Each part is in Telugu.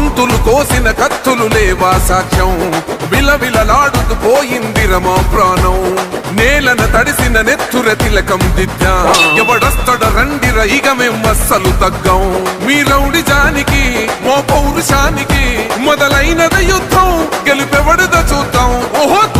గొంతులు కోసిన కత్తులు లేవా సాక్ష్యం? విలవిలలాడుతూ పోయింది రమా ప్రాణం. నేలన తడిసిన నెత్తుర తిలకం దిద్దా. ఎవడొస్తడ రండిర ఇక మేం అస్సలు తగ్గం. మీ రౌడి జానికి మో పౌరుషానికి మొదలైనది యుద్ధం. గెలుపెవడద చూద్దాం. ఓహో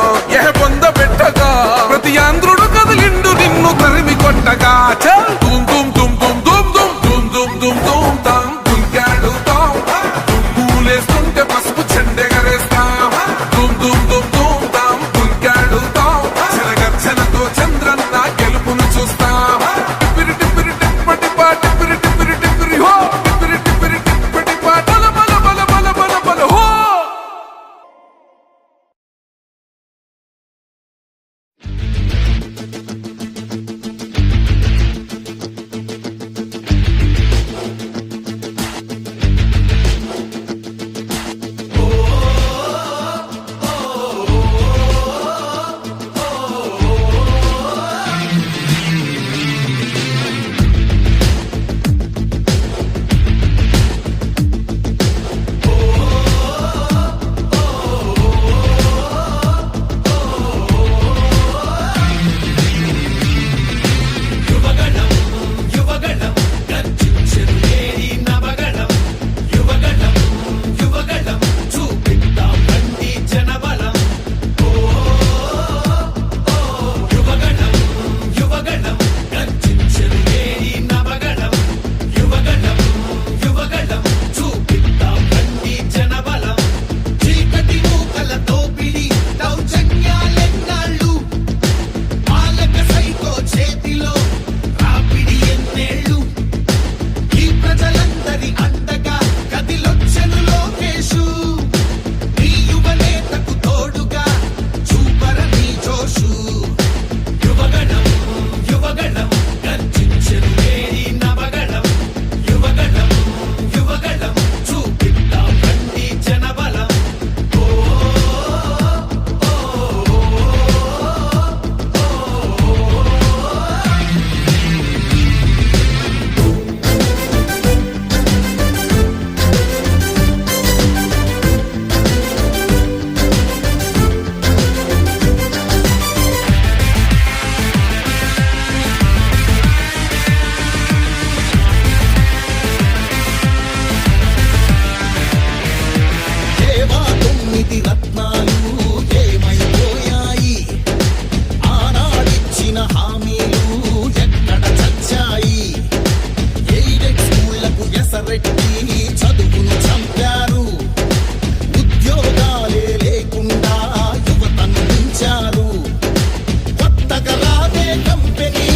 పెట్టి చదువును చంపారు? ఉద్యోగాలే లేకుండా యువతను పెంచారు కొత్తగా రాదే కంపెనీ